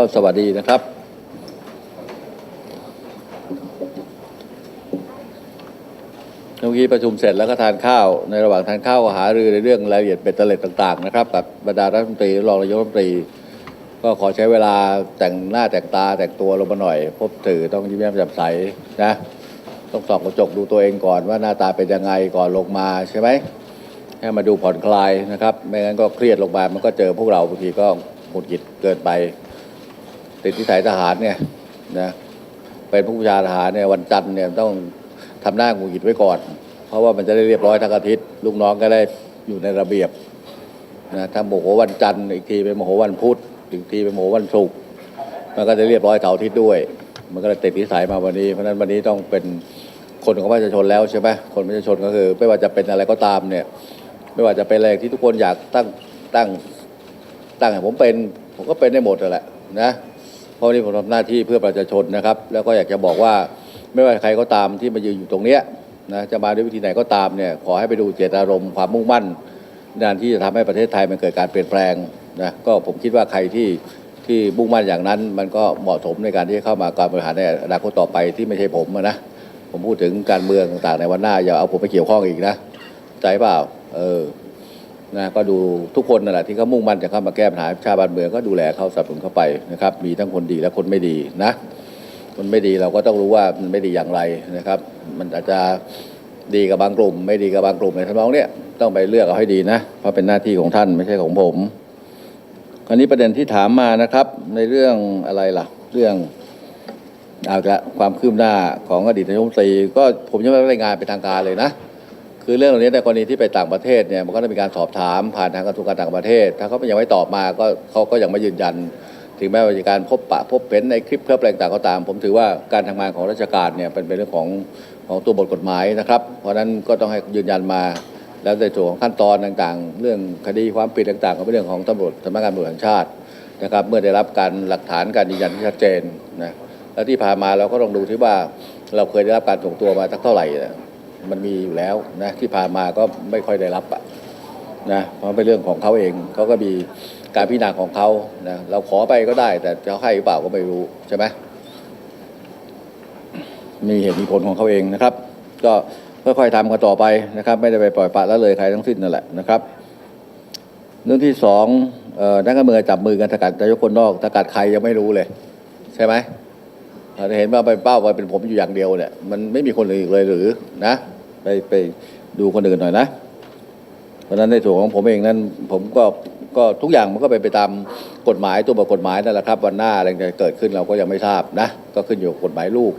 ก็สวัสดีนะครับเมื่อกี้ประชุมเสร็จแล้วก็ทานข้าว ในระหว่างทานข้าวหารือในเรื่องรายละเอียดเบ็ดเตล็ดต่างๆนะครับกับบรรดารัฐมนตรีรองนายกรัฐมนตรี ก็ขอใช้เวลาแต่งหน้าแต่งตาแต่งตัวลงมาหน่อย พบสื่อต้องยิ้มแย้มแจ่มใสนะต้องส่องกระจกดูตัวเองก่อนว่าหน้าตาเป็นยังไงก่อนลงมาใช่ไหมให้มาดูผ่อนคลายนะครับ ไม่งั้นก็เครียดลงมามันก็เจอพวกเราบางทีก็หงุดหงิดเกินไป ติดที่สายทหารเนี่ยนะเป็นผู้บัญชาทหารเนี่ยวันจันทร์เนี่ยต้องทำหน้าหงุดหงิดไว้ก่อน เพราะว่ามันจะได้เรียบร้อยทั้งอาทิตย์ลูกน้องก็ได้อยู่ในระเบียบนะถ้าโมโหวันจันทร์อีกทีเป็นโมโหวันพุธอีกทีเป็นโมโหวันศุกร์มันก็จะเรียบร้อยเสาร์อาทิตย์ด้วย มันก็เลยติดนิสัยมาวันนี้เพราะนั้นวันนี้ต้องเป็นคนของประชาชนแล้วใช่ไหมคนประชาชนก็คือ ไม่ว่าจะเป็นอะไรก็ตามเนี่ย ไม่ว่าจะเป็นอะไรที่ทุกคนอยากตั้งตั้งตั้งให้ผมเป็น ผมก็เป็นได้หมดนั่นแหละนะ เพราะนนี้ผมทำหน้าที่เพื่อประชาชนนะครับ แล้วก็อยากจะบอกว่าไม่ว่าใครก็ตามที่มายืนอยู่ตรงเนี้ยนะจะมาด้วยวิธีไหนก็ตามเนี่ยขอให้ไปดูเจตนารมณ์ความมุ่งมั่นในการที่จะทำให้ประเทศไทยมันเกิดการเปลี่ยนแปลงนะก็ผมคิดว่าใครที่ที่มุ่งมั่นอย่างนั้น มันก็เหมาะสมในการที่จะเข้ามาการบริหารในอนาคตต่อไปที่ไม่ใช่ผมนะผมพูดถึงการเมืองต่างๆในวันหน้าอย่าเอาผมไปเกี่ยวข้องอีกนะใจเปล่าเออ นะก็ดูทุกคนนั่นแหละที่เขามุ่งมั่นจะเข้ามาแก้ปัญหาชาติบ้านเมืองก็ดูแลเขาสนับสนุนเข้าไปนะครับ มีทั้งคนดีและคนไม่ดีนะ คนไม่ดีเราก็ต้องรู้ว่ามันไม่ดีอย่างไรนะครับ มันอาจจะดีกับบางกลุ่ม ไม่ดีกับบางกลุ่มในทำนองเนี้ยต้องไปเลือกเอาให้ดีนะ เพราะเป็นหน้าที่ของท่านไม่ใช่ของผมคราวนี้ประเด็นที่ถามมานะครับ ในเรื่องอะไรล่ะ เรื่องเอาอีกละความคืบหน้าของอดีตนายกรัฐมนตรีก็ผมยังไม่ได้รายงานเป็นทางการเลยนะ คือเรื่องเหล่านี้ในกรณีที่ไปต่างประเทศเนี่ยมันก็ต้องมีการสอบถามผ่านทางกระทรวงการต่างประเทศ ถ้าเขายังไม่ตอบมาก็เขาก็ยังไม่ยืนยัน ถึงแม้ว่าจะการพบปะพบเห็นในคลิปเคลิปอะไรต่างก็ตาม ผมถือว่าการทำงานของราชการเนี่ยเป็นเรื่องของของตัวบทกฎหมายนะครับ เพราะฉะนั้นก็ต้องให้ยืนยันมาแล้วในส่วนของขั้นตอนต่างๆ เรื่องคดีความผิดต่างๆ ก็เป็นเรื่องของตำรวจสำนักงานตำรวจแห่งชาตินะครับ เมื่อได้รับการหลักฐานการยืนยันที่ชัดเจนนะแล้วที่ผ่านมาเราก็ต้องดูที่ว่าเราเคยได้รับการส่งตัวมาสักเท่าไหร่ มันมีอยู่แล้วนะที่ผ่านมาก็ไม่ค่อยได้รับอะนะเพราะเป็นเรื่องของเขาเองเขาก็มีการพิจารณาของเขานะเราขอไปก็ได้ แต่จะให้หรือเปล่าก็ไม่รู้ใช่ไหมมีเหตุมีผลของเขาเองนะครับ ก็ค่อยๆทำกันต่อไปนะครับ ไม่ได้ไปปล่อยปละละเลยใครทั้งสิ้นนั่นแหละนะครับ เรื่องที่สองออนักการเมืองจับมือกันสกัดนายกคนนอกสกัดใครยังไม่รู้เลย ใช่ไหม เราจะเห็นว่าไปเป้าไปเป็นผมอยู่อย่างเดียวเนี่ยมันไม่มีคนอื่นอีกเลยหรือนะไปไปดูคนอื่นหน่อยนะ เพราะฉะนั้นในส่วนของผมเองนั้น ผมก็ก็ทุกอย่างมันก็เป็นไปตามกฎหมายตัวบทกฎหมายนั่นแหละครับ วันหน้าอะไรจะเกิดขึ้นเราก็ยังไม่ทราบนะ ก็ขึ้นอยู่กับกฎหมายลูก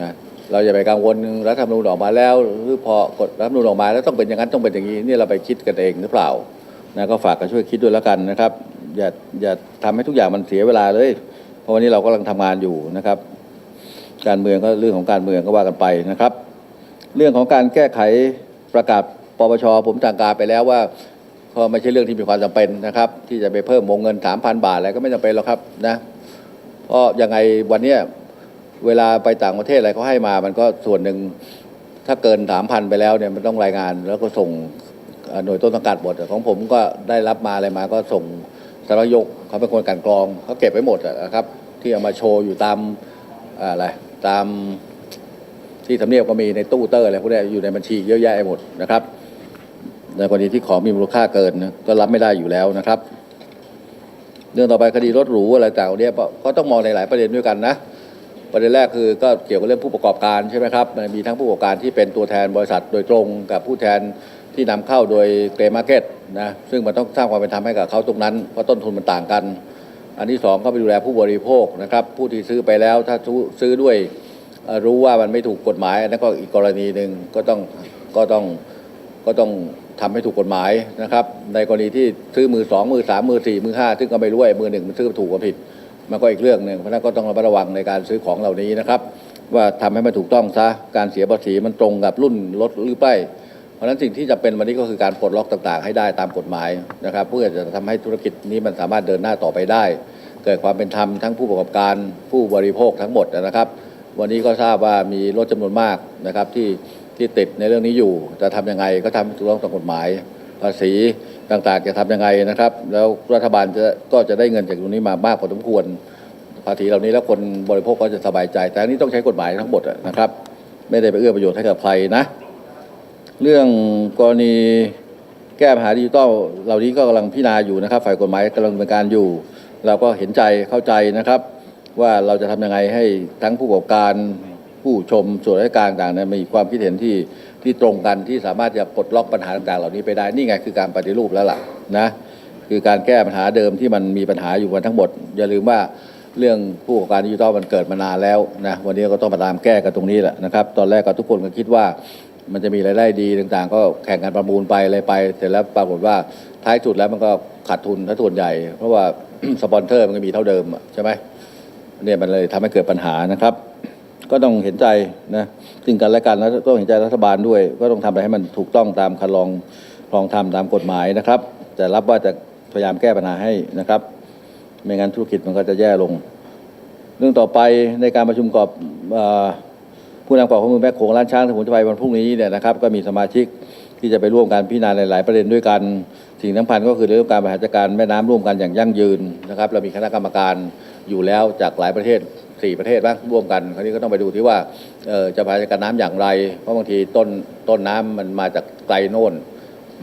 นะเราอย่าไปกังวลรัฐธรรมนูญออกมาแล้ว หรือพอกฎรัฐธรรมนูญออกมาแล้วต้องเป็นอย่างนั้นต้องเป็นอย่างนี้นี่เราไปคิดกันเองหรือเปล่านะก็ฝากกันช่วยคิดด้วยแล้วกันนะครับ อย่าอย่าทำให้ทุกอย่างมันเสียเวลาเลย เพราะวันนี้เรากำลังทำงานอยู่นะครับ การเมืองก็เรื่องของการเมืองก็ว่ากันไปนะครับ เรื่องของการแก้ไขประกาศปปชผมสั่งการไปแล้วว่าก็ไม่ใช่เรื่องที่มีความจำเป็นนะครับ ที่จะไปเพิ่มวงเงินสามพันบาทอะไรก็ไม่จำเป็นหรอกครับนะเพราะยังไงวันเนี้ยเวลาไปต่างประเทศอะไรเขาให้มามันก็ส่วนหนึ่งถ้าเกินสามพันไปแล้วเนี่ยมันต้องรายงาน แล้วก็ส่งหน่วยต้นสังกัดหมดของผมก็ได้รับมาอะไรมาก็ส่งสารยกเขาเป็นคนกลันกรองเขาเก็บไว้หมดนะครับ ที่เอามาโชว์อยู่ตามอะไร ตามที่ทำเนียบก็มีในตู้เตอร์อะไรพวกนี้อยู่ในบัญชีเยอะแยะหมดนะครับในกรณีที่ของมีมูลค่าเกินก็รับไม่ได้อยู่แล้วนะครับ เรื่องต่อไปคดีรถหรูอะไรต่างๆเนี่ยก็ต้องมองในหลายประเด็นด้วยกันนะประเด็นแรกคือก็เกี่ยวกับเรื่องผู้ประกอบการใช่ไหมครับมันมีทั้งผู้ประกอบการที่เป็นตัวแทนบริษัทโดยตรงกับผู้แทนที่นำเข้าโดยเกรมาร์เก็ตนะซึ่งมันต้องสร้างความเป็นธรรมให้กับเขาตรงนั้นเพราะต้นทุนมันต่างกัน อันที่สองก็ไปดูแลผู้บริโภคนะครับ ผู้ที่ซื้อไปแล้วถ้าซื้อด้วยรู้ว่ามันไม่ถูกกฎหมายนนั้นก็อีกกรณีหนึ่งก็ต้องก็ต้องก็ต้องทำให้ถูกกฎหมายนะครับ ในกรณีที่ซื้อมือสองมือสามมือสี่มือห้าซึ่งก็ไม่รู้ไอ้มือหนึ่งมันซื้อถูกกับผิด มันก็อีกเรื่องหนึ่งเพราะนั้นก็ต้องระมัดระวังในการซื้อของเหล่านี้นะครับ ว่าทำให้มันถูกต้องซะการเสียภาษีมันตรงกับรุ่นรถหรือไม่ ราะฉะนั้นสิ่งที่จะเป็นวันนี้ก็คือการปลดล็อกต่างๆ ให้ได้ตามกฎหมายนะครับ เพื่อจะทำให้ธุรกิจนี้มันสามารถเดินหน้าต่อไปได้ เกิดความเป็นธรรมทั้งผู้ประกอบการผู้บริโภคทั้งหมดนะครับ วันนี้ก็ทราบว่ามีรถจำนวนมากนะครับที่ที่ติดในเรื่องนี้อยู่ จะทำยังไงก็ทำให้ถูกต้องตามกฎหมาย ภาษีต่างๆ จะทำยังไงนะครับ แล้วรัฐบาลจะก็จะได้เงินจากตรงนี้มามากพอสมควร ภาษีเหล่านี้แล้วคนบริโภคก็จะสบายใจ แต่อันนี้ต้องใช้กฎหมายทั้งหมดนะครับ ไม่ได้ไปเอื้อประโยชน์ให้กับใครนะ เรื่องกรณีแก้ปัญหาดิจิทัลเหล่านี้ก็กำลังพิจารณาอยู่นะครับ ฝ่ายกฎหมายกำลังดำเนินการอยู่ เราก็เห็นใจเข้าใจนะครับ ว่าเราจะทำยังไงให้ทั้งผู้ประกอบการผู้ชมส่วนราชการต่างๆเนี่ยมีความคิดเห็นที่ที่ตรงกันที่สามารถจะปลดล็อกปัญหาต่างๆ เหล่านี้ไปได้นี่ไงคือการปฏิรูปแล้วล่ะนะคือการแก้ปัญหาเดิมที่มันมีปัญหาอยู่กันทั้งหมด อย่าลืมว่าเรื่องผู้ประกอบการดิจิทัลมันเกิดมานานแล้วนะวันนี้ก็ต้องมาตามแก้กันตรงนี้แหละนะครับ ตอนแรกก็ทุกคนก็คิดว่า มันจะมีรายได้ดีต่างๆ ก็แข่งกันประมูลไปอะไรไปเสร็จแล้วปรากฏว่าท้ายสุดแล้วมันก็ขาดทุนถ้าส่วนใหญ่ เพราะว่าสปอนเซอร์มันก็มีเท่าเดิมใช่ไหมเนี่ยมันเลยทำให้เกิดปัญหานะครับ ก็ต้องเห็นใจนะซึ่งกันและกันแล้วต้องเห็นใจรัฐบาลด้วย ก็ต้องทำอะไรให้มันถูกต้องตามคันลองคลองธรรมตามกฎหมายนะครับ แต่รับว่าจะพยายามแก้ปัญหาให้นะครับ ไม่งั้นธุรกิจมันก็จะแย่ลง เรื่องต่อไปในการประชุมกอบอ ผู้นำกองข้อมูลแม่โขงล้านช้างสมุนไพรวันพรุ่งนี้เนี่ยนะครับก็มีสมาชิกที่จะไปร่วมการพิจารณาหลาย ๆ ประเด็นด้วยกัน สิ่งสำคัญก็คือเรื่องการบริหารจัดการแม่น้ำร่วมกันอย่างยั่งยืนนะครับเรามีคณะกรรมการอยู่แล้วจากหลายประเทศสี่ประเทศบ้างร่วมกันคราวนี้ก็ต้องไปดูที่ว่าจะบริหารจัดการน้ำอย่างไร เพราะบางทีต้นต้นน้ำมันมาจากไกลโน่น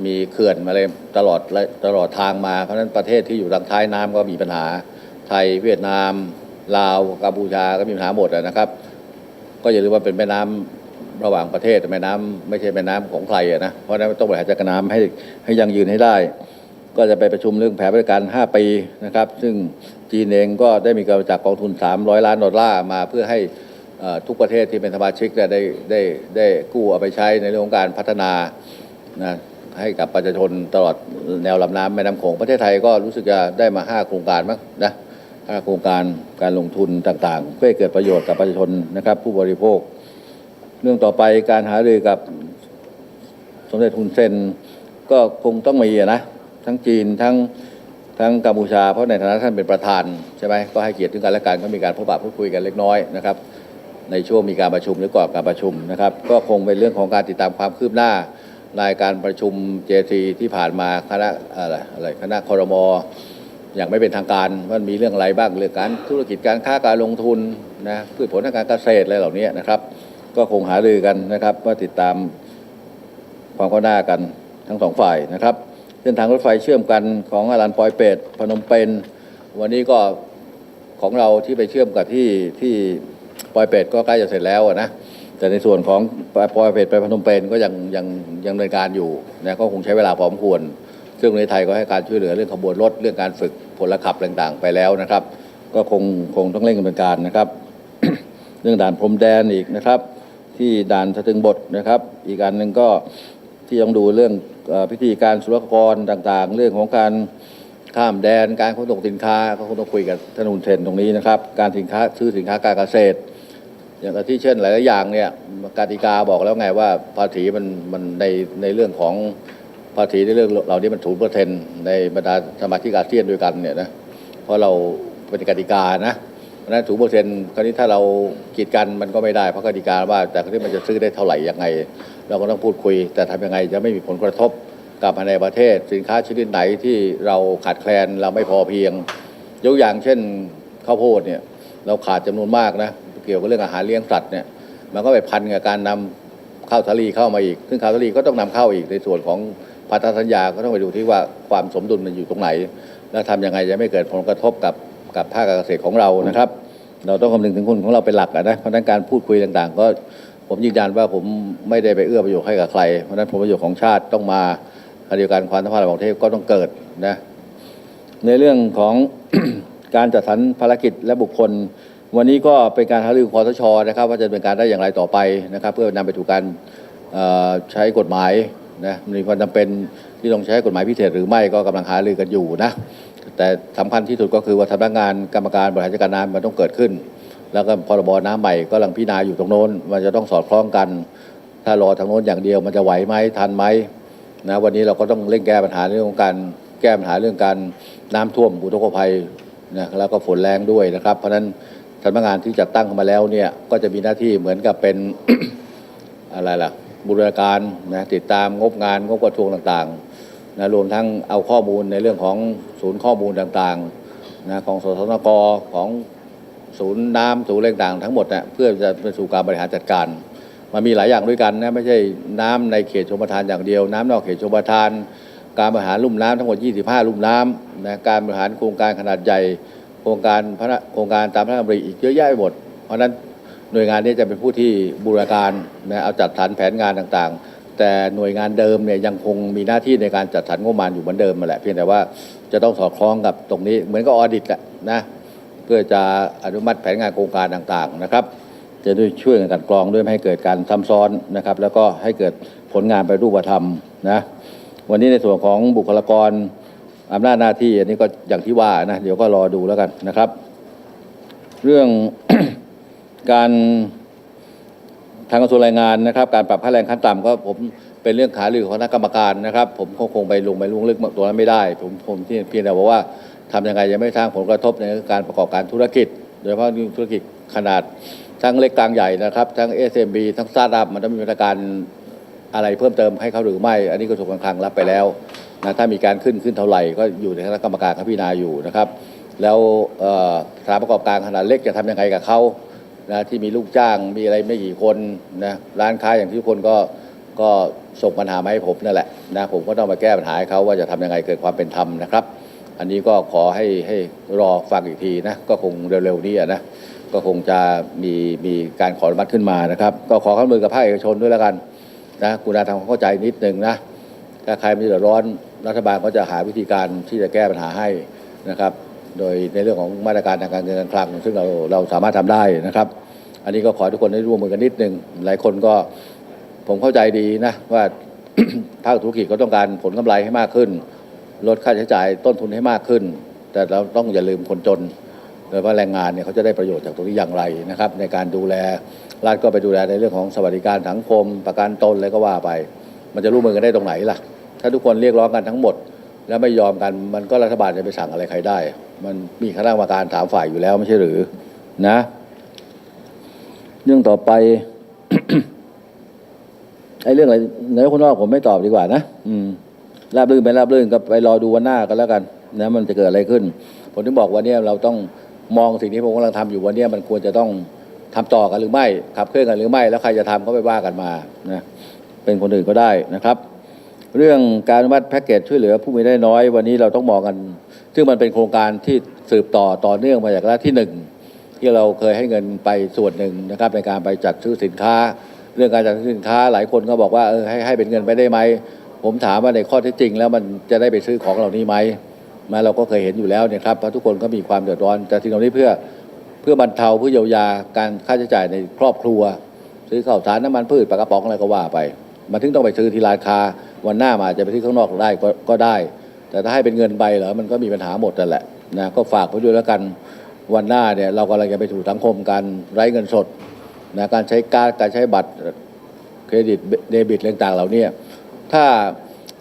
มีเขื่อนมาเลยตลอดตลอดทางมาเพราะฉะนั้นประเทศที่อยู่ทางท้ายน้ำก็มีปัญหาไทยเวียดนามลาวกัมพูชาก็มีปัญหาหมดนะครับ ก็อย่าลืมว่าเป็นแม่น้ำระหว่างประเทศแม่น้ำไม่ใช่แม่น้ำของใครนะเพราะนั้นต้องบริหารจัดการน้ำให้ให้ยังยืนให้ได้ ก็จะไปประชุมเรื่องแผนบริการ 5 ปีนะครับ ซึ่งจีนเองก็ได้มีการจากกองทุน 300 ล้านดอลลาร์มาเพื่อให้ทุกประเทศที่เป็นสมาชิกเนี่ยได้ได้ได้กู้เอาไปใช้ในเรื่องของการพัฒนานะให้กับประชาชนตลอดแนวลำน้ำแม่น้ำโขงประเทศไทยก็รู้สึกจะได้มา 5 โครงการมั้งนะ โครงการการลงทุนต่างๆ เพื่อเกิดประโยชน์กับประชาชนนะครับ ผู้บริโภค เรื่องต่อไปการหารือกับสมเด็จฮุนเซนก็คงต้องมีนะทั้งจีนทั้งทั้งกัมพูชาเพราะในฐานะท่านเป็นประธานใช่ไหมก็ให้เกียรติถึงกันและกันก็มีการพบปะพูดคุยกันเล็กน้อยนะครับ ในช่วงมีการประชุมหรือก่อนการประชุมนะครับ ก็คงเป็นเรื่องของการติดตามความคืบหน้ารายการประชุม JT ที่ผ่านมาคณะอะไรอะไรคณะคอรมอ อย่างไม่เป็นทางการว่ามันมีเรื่องอะไรบ้างเรื่องการธุรกิจการค้าการลงทุนนะพืชผลทางการเกษตรอะไรเหล่านี้นะครับ ก็คงหารือกันนะครับว่าติดตามความก้าวหน้ากันทั้งสองฝ่ายนะครับเส้นทางรถไฟเชื่อมกันของอารันปอยเป็ดพนมเปญวันนี้ก็ของเราที่ไปเชื่อมกับที่ที่ปอยเป็ดก็ใกล้จะเสร็จแล้วนะแต่ในส่วนของปอยเป็ดไปพนมเปญก็ยังยังยังดำเนินการอยู่นะก็คงใช้เวลาพอสมควร ซึ่งในไทยก็ให้การช่วยเหลือเรื่องขบวนรถเรื่องการฝึกพลขับต่างๆ ไปแล้วนะครับ ก็คงคงต้องเร่งดำเนินการนะครับ เรื่องด่านพรมแดนอีกนะครับ ที่ด่านสะตึงบทนะครับ อีกอันหนึ่งก็ที่ต้องดูเรื่องพิธีการศุลกากรต่างๆ เรื่องของการข้ามแดนการขนส่งสินค้าก็คงต้องคุยกับธนุนเทนตรงนี้นะครับ การสินค้าซื้อสินค้าการเกษตร อย่างที่เช่นหลายๆอย่างเนี่ยกติกาบอกแล้วไงว่าภาษีมันมันในในเรื่องของ ภาษีในเรื่องเหล่านี้มันศูนย์เปอร์เซ็นต์ในบรรดาสมาชิกอาเซียนด้วยกันเนี่ยนะเพราะเราเป็นกติกานะเพราะฉะนั้นศูนย์เปอร์เซ็นต์คราวนี้ถ้าเรากีดกันมันก็ไม่ได้เพราะกติกาว่า แต่คราวนี้มันจะซื้อได้เท่าไหร่ยังไง เราก็ต้องพูดคุย แต่ทำยังไงจะไม่มีผลกระทบกับภายในประเทศ สินค้าชนิดไหนที่เราขาดแคลนเราไม่พอเพียงยกอย่างเช่นข้าวโพดเนี่ยเราขาดจำนวนมากนะเกี่ยวกับเรื่องอาหารเลี้ยงสัตว์เนี่ยมันก็ไปพันกับการนำข้าวสาลีเข้ามาอีก ซึ่งข้าวสาลีก็ต้องนำเข้าอีกในส่วนของ พันธสัญญาก็ต้องไปดูที่ว่าความสมดุลมันอยู่ตรงไหน แล้วทำยังไงจะไม่เกิดผลกระทบกับกับภาคการเกษตรของเรานะครับ เราต้องคำนึงถึงคนของเราเป็นหลักนะเพราะฉะนั้นการพูดคุยต่างๆ ก็ผมยืนยันว่าผมไม่ได้ไปเอื้อประโยชน์ให้กับใคร เพราะฉะนั้นผลประโยชน์ของชาติต้องมาขณะเดียวกันความสัมพันธ์ระหว่างประเทศก็ต้องเกิดนะในเรื่องของการจัดสรรภารกิจและบุคคล วันนี้ก็เป็นการหารือคอสชนะครับ ว่าจะเป็นการได้อย่างไรต่อไปนะครับ เพื่อนำไปถูกการใช้กฎหมาย นะมีความจำเป็นที่ต้องใช้กฎหมายพิเศษหรือไม่ก็กำลังหารือกันอยู่นะแต่สำคัญที่สุดก็คือว่าสำนักงานกรรมการบริหารจัดการน้ำมันต้องเกิดขึ้น แล้วก็พรบน้ำใหม่ก็กำลังพิจารณาอยู่ตรงโน้น มันจะต้องสอดคล้องกัน ถ้ารอทางโน้นอย่างเดียวมันจะไหวไหมทันไหมนะวันนี้เราก็ต้องเร่งแก้ปัญหาเรื่องของการแก้ปัญหาเรื่องการน้ำท่วมอุทกภัยนะแล้วก็ฝนแรงด้วยนะครับ เพราะฉะนั้นสำนักงานที่จัดตั้งขึ้นมาแล้วเนี่ยก็จะมีหน้าที่เหมือนกับเป็นอะไรล่ะ บูรณาการนะติดตามงบงานงบกระทรวงต่างๆนะรวมทั้งเอาข้อมูลในเรื่องของศูนย์ข้อมูลต่างๆนะของสสนกของศูนย์น้ำศูนย์อะไรต่างทั้งหมดนะเพื่อจะไปสู่การบริหารจัดการ มันมีหลายอย่างด้วยกันนะไม่ใช่น้ำในเขตชมประทานอย่างเดียว น้ำนอกเขตชมประทาน การบริหารลุ่มน้ำทั้งหมด 25 ลุ่มน้ำนะการบริหารโครงการขนาดใหญ่ โครงการพระโครงการตามพระราชดำริอีกเยอะแยะไปหมด เพราะนั้น หน่วยงานนี้จะเป็นผู้ที่บูรณาการนะเอาจัดสรรแผนงานต่างๆ แต่หน่วยงานเดิมเนี่ยยังคงมีหน้าที่ในการจัดสรรงบประมาณอยู่เหมือนเดิมมาแหละเพียงแต่ว่าจะต้องสอดคล้องกับตรงนี้เหมือนกับออดิตแหละนะเพื่อจะอนุมัติแผนงานโครงการต่างๆนะครับ จะด้วยช่วยกันกรองด้วยไม่ให้เกิดการซ้ำซ้อนนะครับ แล้วก็ให้เกิดผลงานไปรูปธรรมนะวันนี้ในส่วนของบุคลากรอำนาจหน้าที่อันนี้ก็อย่างที่ว่านะเดี๋ยวก็รอดูแล้วกันนะครับ เรื่อง การทางกระทรวงแรงงานนะครับ การปรับค่าแรงขั้นต่ำก็ผมเป็นเรื่องขาลือของคณะกรรมการนะครับ ผมคงไปลงไปลุงลึกตัวนั้นไม่ได้ ผมผมที่เพียงแต่บอกว่าทำยังไงจะไม่สร้างผลกระทบในการประกอบการธุรกิจ โดยเฉพาะธุรกิจขนาดทั้งเล็กกลางใหญ่นะครับ ทั้ง SMB ทั้งสตาร์ทอัพมันต้องมีมาตรการอะไรเพิ่มเติมให้เขาหรือไม่ อันนี้กระทรวงการคลังรับไปแล้วนะถ้ามีการขึ้นขึ้นเท่าไหร่ก็อยู่ในคณะกรรมการเขาพิจารณาอยู่นะครับ แล้วสถานประกอบการขนาดเล็กจะทำยังไงกับเขา นะที่มีลูกจ้างมีอะไรไม่กี่คนนะร้านค้าอย่างที่ทุกคนก็ก็ส่งปัญหามาให้ผมนั่นแหละนะผมก็ต้องมาแก้ปัญหาให้เขาว่าจะทำยังไงเกิดความเป็นธรรมนะครับ อันนี้ก็ขอให้ให้รอฟังอีกทีนะก็คงเร็วๆนี้นะก็คงจะมีมีการขออนุมัติขึ้นมานะครับ ก็ขอข้ามือกับภาคเอกชนด้วยแล้วกันนะคุณอาทำความเข้าใจนิดนึงนะถ้าใครมีเดือดร้อนรัฐบาลก็จะหาวิธีการที่จะแก้ปัญหาให้นะครับ โดยในเรื่องของมาตรการทางการเงินการคลัง ซึ่งเราเราสามารถทำได้นะครับ อันนี้ก็ขอทุกคนได้ร่วมมือกันนิดนึงหลายคนก็ผมเข้าใจดีนะว่าภาคธุรกิจก็ต้องการผลกำไรให้มากขึ้น ลดค่าใช้จ่ายต้นทุนให้มากขึ้น แต่เราต้องอย่าลืมคนจนโดยเฉพาแรงงานเนี่ยเขาจะได้ประโยชน์จากตรงนี้อย่างไรนะครับ ในการดูแลรัฐก็ไปดูแลในเรื่องของสวัสดิการสังคม ประกันตนอะไรก็ว่าไป มันจะร่วมมือกันได้ตรงไหนล่ะ ถ้าทุกคนเรียกร้องกันทั้งหมด แล้วไม่ยอมกันมันก็รัฐบาลจะไปสั่งอะไรใครได้ มันมีคณะกรรมการถามฝ่ายอยู่แล้วไม่ใช่หรือนะ เรื่องต่อไปไอ้เรื่องอะไรนายกคนนอกผมไม่ตอบดีกว่านะอืมราบรื่นไปราบรื่นก็ไปรอดูวันหน้ากันแล้วกันนะมันจะเกิดอะไรขึ้น ผมถึงบอกวันนี้เราต้องมองสิ่งที่ผมกำลังทำอยู่วันนี้มันควรจะต้องทำต่อกันหรือไม่ขับเคลื่อนกันหรือไม่ แล้วใครจะทำก็ไปว่ากันมานะเป็นคนอื่นก็ได้นะครับ เรื่องการอนุมัติแพ็กเกจช่วยเหลือผู้มีได้น้อยวันนี้เราต้องมองกัน ซึ่งมันเป็นโครงการที่สืบต่อต่อเนื่องมาจากรัฐที่หนึ่งที่เราเคยให้เงินไปส่วนหนึ่งนะครับในการไปจัดซื้อสินค้า เรื่องการจัดซื้อสินค้าหลายคนก็บอกว่าเออให้ให้เป็นเงินไปได้ไหมผมถามว่าในข้อเท็จจริง แล้วมันจะได้ไปซื้อของเหล่านี้ไหมมาเราก็เคยเห็นอยู่แล้วเนี่ยครับเพราะทุกคนก็มีความเดือดร้อนแต่สิ่เหล่านี้เพื่อเพื่อบรรเทาเพื่อเยียวยาการค่าใช้จ่ายในครอบครัว ซื้อข้าวสารน้ำมันพืชปลากระป๋องอะไรก็ว่าไป มันถึงต้องไปซื้อที่ร้านค้าวันหน้ามาอาจจะไปซื้อข้างนอกได้ก็ก็ได้ แต่ถ้าให้เป็นเงินไปเหรอมันก็มีปัญหาหมดนั่นแหละนะก็ฝากไว้ด้วยแล้วกันวันหน้าเนี่ยเรากำลังจะไปสู่สังคมการไร้เงินสดนะการใช้การการใช้บัตรเครดิตเดบิตต่างๆเหล่านี้ถ้า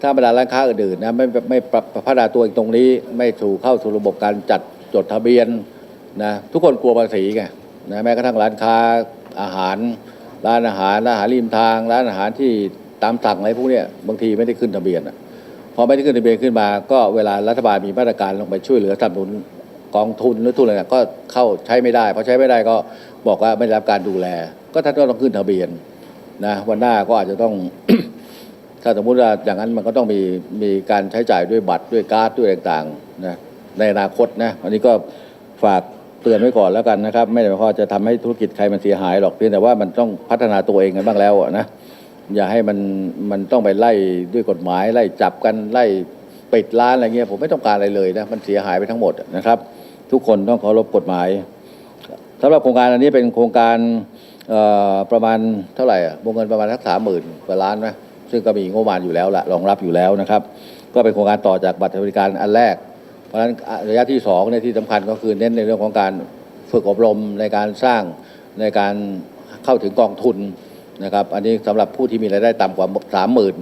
ถ้าบรรดาร้านค้าอื่นๆนะไม่ไม่ปรับพัฒนาตัวเองตรงนี้ ไม่ถูกเข้าสู่ระบบการจัดจดทะเบียนนะทุกคนกลัวภาษีไงนะแม้กระทั่งร้านค้าอาหาร ร้านอาหารร้านอาหารริมทาง ร้านอาหารที่ตามสั่งอะไรพวกเนี้ยบางทีไม่ได้ขึ้นทะเบียนพอไม่ได้ขึ้นทะเบียนขึ้นมา ก็เวลารัฐบาลมีมาตรการลงไปช่วยเหลือสนับสนุนกองทุนหรือทุนอะไรก็เข้าใช้ไม่ได้พอใช้ไม่ได้ก็บอกว่าไม่ได้รับการดูแล ก็ท่านก็ต้องขึ้นทะเบียนนะวันหน้าก็อาจจะต้อง ถ้าสมมุติว่าอย่างนั้นมันก็ต้องมีมีการใช้จ่ายด้วยบัตรด้วยการ์ดด้วยต่างๆนะในอนาคตนะอันนี้ก็ฝาก เตือนไว้ก่อนแล้วกันนะครับ ไม่ได้หมายความจะทำให้ธุรกิจใครมันเสียหายหรอกเพียงแต่ว่ามันต้องพัฒนาตัวเองกันบ้างแล้วนะอย่าให้มันมันต้องไปไล่ด้วยกฎหมาย ไล่จับกันไล่ปิดร้านอะไรเงี้ยผมไม่ต้องการอะไรเลยนะมันเสียหายไปทั้งหมดนะครับ ทุกคนต้องเคารพกฎหมายสำหรับโครงการอันนี้เป็นโครงการประมาณเท่าไหร่วงเงินประมาณสักสามหมื่นกว่าล้านนะซึ่งก็มีงบประมาณอยู่แล้วละรองรับอยู่แล้วนะครับ ก็เป็นโครงการต่อจากบัตรสวัสดิการอันแรก เพราะฉะนั้นระยะที่สองเนี่ยที่สำคัญก็คือเน้นในเรื่องของการฝึกอบรมในการสร้างในการเข้าถึงกองทุนนะครับ อันนี้สำหรับผู้ที่มีรายได้ต่ำกว่าสามหมื่น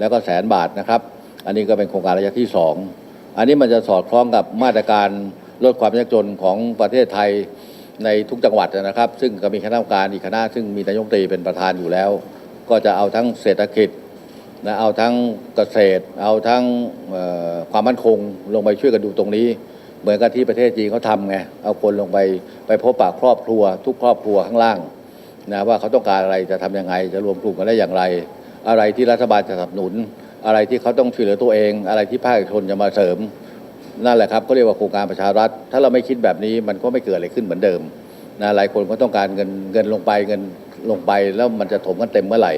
แล้วก็แสนบาทนะครับ อันนี้ก็เป็นโครงการระยะที่สองอันนี้มันจะสอดคล้องกับมาตรการลดความยากจนของประเทศไทยในทุกจังหวัดนะครับ ซึ่งก็มีคณะกรรมการอีกคณะซึ่งมีนายกตรีเป็นประธานอยู่แล้ว ก็จะเอาทั้งเศรษฐกิจ นะเอาทั้งเกษตร เอาทั้งความมั่นคงลงไปช่วยกันดูตรงนี้ เหมือนกับที่ประเทศจีนเขาทำไงเอาคนลงไปไปพบปะครอบครัว ทุกครอบครัวข้างล่างนะว่าเขาต้องการอะไรจะทำยังไง จะรวมกลุ่มกันได้อย่างไร อะไรที่รัฐบาลจะสนับสนุน อะไรที่เขาต้องช่วยเหลือตัวเอง อะไรที่ภาคเอกชนจะมาเสริม นั่นแหละครับก็เรียกว่าโครงการประชารัฐ ถ้าเราไม่คิดแบบนี้มันก็ไม่เกิดอะไรขึ้นเหมือนเดิมนะหลายคนก็ต้องการเงินเงินลงไปเงินลงไปแล้วมันจะถมกันเต็มเมื่อไหร่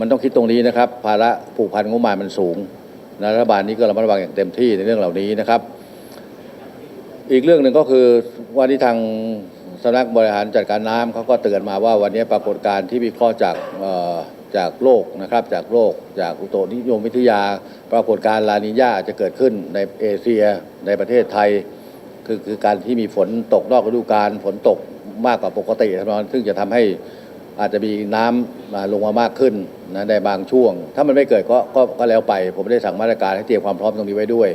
มันต้องคิดตรงนี้นะครับ ภาระผูกพันงบประมาณมันสูงนะรัฐบาลนี้ก็ระมัดระวังอย่างเต็มที่ในเรื่องเหล่านี้นะครับ อีกเรื่องหนึ่งก็คือวันที่ทางสำนักบริหารจัดการน้ำเขาก็เตือนมาว่าวันนี้ปรากฏการณ์ที่วิเคราะห์จากเอ่อจากโลกนะครับ จากโลก จากอุตุนิยมวิทยา ปรากฏการณ์ลานิญาจะเกิดขึ้นในเอเชียในประเทศไทย คือคือการที่มีฝนตกนอกฤดูกาลฝนตกมากกว่าปกติทำนองซึ่งจะทำให้ อาจจะมีน้ำมาลงมามากขึ้นนะในบางช่วง ถ้ามันไม่เกิดก็ก็ก็แล้วไป ผมได้สั่งมาตรการให้เตรียมความพร้อมตรงนี้ไว้ด้วย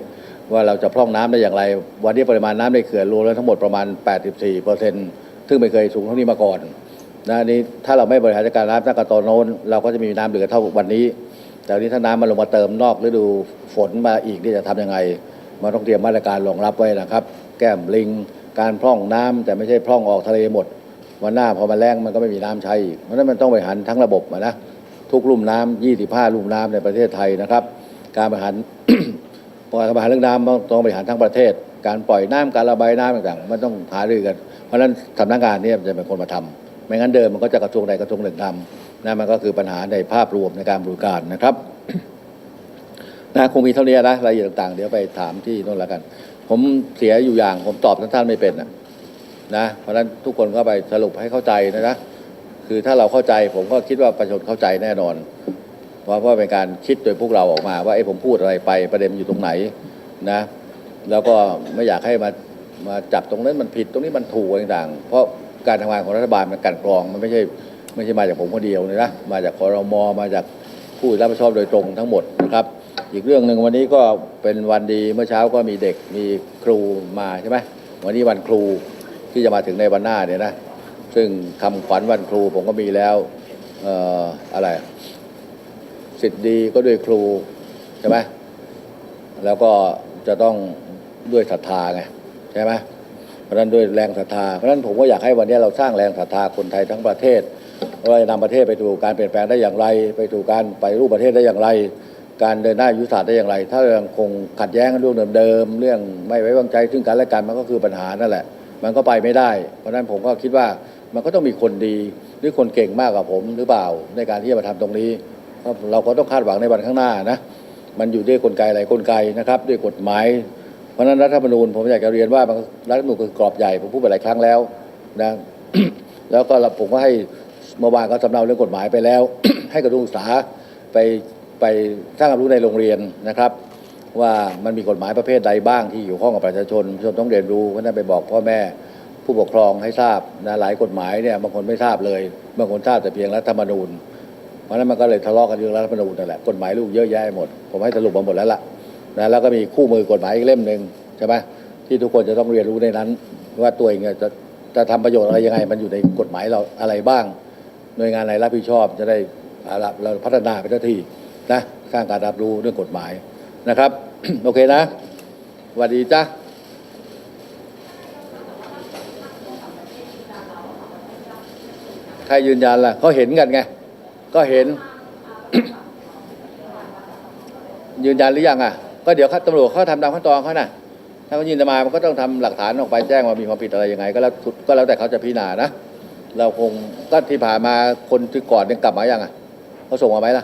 ว่าเราจะพร่องน้ำได้อย่างไร วันนี้ปริมาณน้ำในเขื่อนรวมแล้วทั้งหมดประมาณ 84เปอร์เซ็นต์ซึ่งไม่เคยสูงเท่านี้มาก่อนนะนี้ถ้าเราไม่บริหารจัดการน้ำตั้งแต่ตอนโน้นเราก็จะมีน้ำเหลือเท่าวันนี้ แต่วันนี้ถ้าน้ำมันลงมาเติมนอกฤดูฝนมาอีกนี่จะทำยังไงมันต้องเตรียมมาตรการรองรับไว้นะครับ แก้มลิง การพร่องน้ำแต่ไม่ใช่พร่องออกทะเลหมด วันหน้าพอมาแรงมันก็ไม่มีน้ำใช้อีกเพราะฉะนั้นมันต้องบริหารทั้งระบบอะนะทุกลุ่มน้ำ25 ลุ่มน้ำในประเทศไทยนะครับ การบริหารการบริหารเรื่องน้ำต้องต้องบริหารทั้งประเทศ การปล่อยน้ำการระบายน้ำต่างๆ มันต้องหารือกัน เพราะฉะนั้นสำนักงานเนี้จะเป็นคนมาทำไม่งั้นเดิมมันก็จะกระทรวงใดกระทรวงหนึ่งทำนะมันก็คือปัญหาในภาพรวมในการบริการนะครับนะคงมีเท่านี้นะรายละเอียดต่างๆ เดี๋ยวไปถามที่โน่นแล้วกัน ผมเสียอยู่อย่างผมตอบท่านๆไม่เป็นนะ นะเพราะฉะนั้นทุกคนก็ไปสรุปให้เข้าใจนะนะคือถ้าเราเข้าใจผมก็คิดว่าประชาชนเข้าใจแน่นอน เพราะว่าเป็นการคิดโดยพวกเราออกมา ว่าไอ้ผมพูดอะไรไปประเด็นอยู่ตรงไหนนะ แล้วก็ไม่อยากให้มามาจับตรงนั้นมันผิดตรงนี้มันถูกต่างๆ เพราะการทำงานของรัฐบาลมันกันกรองมันไม่ใช่ไม่ใช่มาจากผมคนเดียวเลยนะมาจากคอรมอมาจากผู้รับผิดชอบโดยตรงทั้งหมดนะครับ อีกเรื่องหนึ่งวันนี้ก็เป็นวันดีเมื่อเช้าก็มีเด็กมีครูมาใช่ไหมวันนี้วันครู ที่จะมาถึงในวันหน้าเนี่ยนะซึ่งคำขวัญวันครูผมก็มีแล้วเอ่ออะไรสิทธิ์ดีก็ด้วยครูใช่ไหมแล้วก็จะต้องด้วยศรัทธาไงใช่ไหมเพราะนั้นด้วยแรงศรัทธาเพราะนั้นผมก็อยากให้วันนี้เราสร้างแรงศรัทธาคนไทยทั้งประเทศว่าจะนำประเทศไปสู่การเปลี่ยนแปลงได้อย่างไร ไปสู่การไปรูปประเทศได้อย่างไร การเดินหน้ายุทธศาสตร์ได้อย่างไร ถ้ายังคงขัดแย้งกันเรื่องเดิมๆเรื่องไม่ไว้วางใจซึ่งกันและกันมันก็คือปัญหานั่นแหละ มันก็ไปไม่ได้ เพราะฉะนั้นผมก็คิดว่ามันก็ต้องมีคนดีหรือคนเก่งมากกว่าผมหรือเปล่าในการที่จะมาทำตรงนี้เพราะเราก็ต้องคาดหวังในวันข้างหน้านะมันอยู่ด้วยกลไกหลายกลไกนะครับ ด้วยกฎหมาย เพราะนั้นรัฐธรรมนูญผมอยากจะเรียนว่ารัฐธรรมนูญคือกรอบใหญ่ผมพูดไปหลายครั้งแล้วนะแล้วก็ผมก็ให้เมื่อวานก็สำเนาเรื่องกฎหมายไปแล้ว ให้กระทรวงศึกษาไปไปสร้างความรู้ในโรงเรียนนะครับ ว่ามันมีกฎหมายประเภทใดบ้างที่เกี่ข้องกับประชาชนประชาชนต้องเรียนรู้เพราะฉะนั้นไปบอกพ่อแม่ผู้ปกครองให้ทราบนะหลายกฎหมายเนี่ยบางคนไม่ทราบเลย บางคนทราบแต่เพียงรัฐธรรมนูญ เพราะฉะนั้นมันก็เลยทะเลาะกันเรื่องรัฐธรรมนูญนั่นแหละกฎหมายลูกเยอะแยะหมด ผมให้สรุปมาหมดแล้วล่ะนะแล้วก็มีคู่มือกฎหมายอีกเล่มหนึ่งใช่ไหมที่ทุกคนจะต้องเรียนรู้ในนั้น ว่าตัวเองจะจะทำประโยชน์อะไรยังไง มันอยู่ในกฎหมายเราอะไรบ้าง หน่วยงานไหนรับผิดชอบจะได้เราพัฒนาไปทันทีนะสร้างการรับรู้เรื่องกฎหมาย นะครับ โอเคนะสวัสดีจ้าใครยืนยันล่ะเขาเห็นกันไง ก็เห็น ยืนยันหรือยังอะ ก็เดี๋ยวตำรวจเขาทำตามขั้นตอนเขาน่ะ ถ้าเขายืนมา มันก็ต้องทำหลักฐานออกไปแจ้งว่ามีความผิดอะไรยังไง ก็แล้วก็แล้วแต่เขาจะพิจารณานะ เราคงก็ที่ผ่านมาคนที่ก่อนยังกลับมายังอะเขาส่งมาไหมล่ะ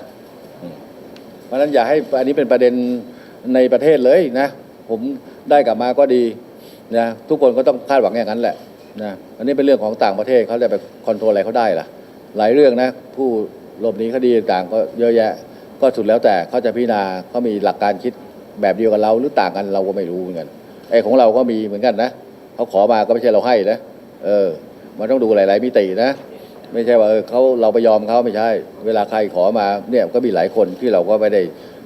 เพราะฉะนั้นอย่าให้อันนี้เป็นประเด็นในประเทศเลยนะ ผมได้กลับมาก็ดีนะทุกคนก็ต้องคาดหวังอย่างนั้นแหละนะอันนี้เป็นเรื่องของต่างประเทศเขาจะไปคอนโทรลอะไรเขาได้ล่ะ หลายเรื่องนะผู้หลบหนีคดีต่างก็เยอะแยะ ก็สุดแล้วแต่เขาจะพิจารณาเขามีหลักการคิดแบบเดียวกับเราหรือต่างกันเราก็ไม่รู้เหมือนกันไอ้ของเราก็มีเหมือนกันนะเขาขอมาก็ไม่ใช่เราให้นะเออมันต้องดูหลาย ๆมิตินะ ไม่ใช่ว่าเออเขาเราไปยอมเขาไม่ใช่ เวลาใครขอมาเนี่ยก็มีหลายคนที่เราก็ไม่ได้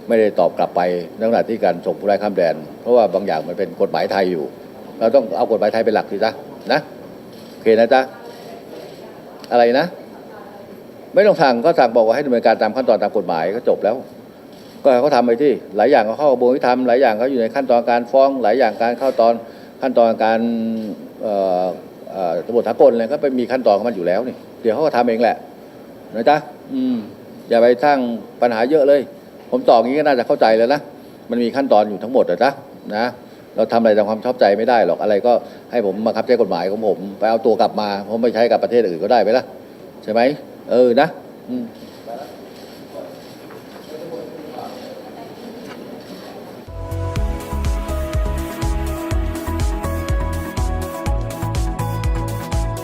ไม่ได้ตอบกลับไปในขณะที่การส่งผู้ร้ายข้ามแดน เพราะว่าบางอย่างมันเป็นกฎหมายไทยอยู่ เราต้องเอากฎหมายไทยเป็นหลักสิจ๊ะนะโอเคนะจ๊ะอะไรนะ ไม่ต้องสั่งก็สั่งบอกว่าให้ดำเนินการตามขั้นตอนตามกฎหมายก็จบแล้ว ก็เขาทำไปที่หลายอย่างก็เข้ากระบวนการยุติธรรมหลายอย่างเขาอยู่ในขั้นตอนการฟ้องหลายอย่างการเข้าตอนขั้นตอนการตำรวจสากลอะไรก็ไปมีขั้นตอนของมันอยู่แล้วนี่ เดี๋ยวเขาก็ทำเองแหละนะจ๊ะอืมอย่าไปสร้างปัญหาเยอะเลย ผมตอบอย่างนี้ก็น่าจะเข้าใจแล้วนะมันมีขั้นตอนอยู่ทั้งหมดอะนะนะเราทำอะไรตามความชอบใจไม่ได้หรอกอะไรก็ให้ผมบังคับใช้กฎหมายของผม ไปเอาตัวกลับมาผมไปใช้กับประเทศอื่นก็ได้ไหมล่ะใช่ไหมเออนะอืม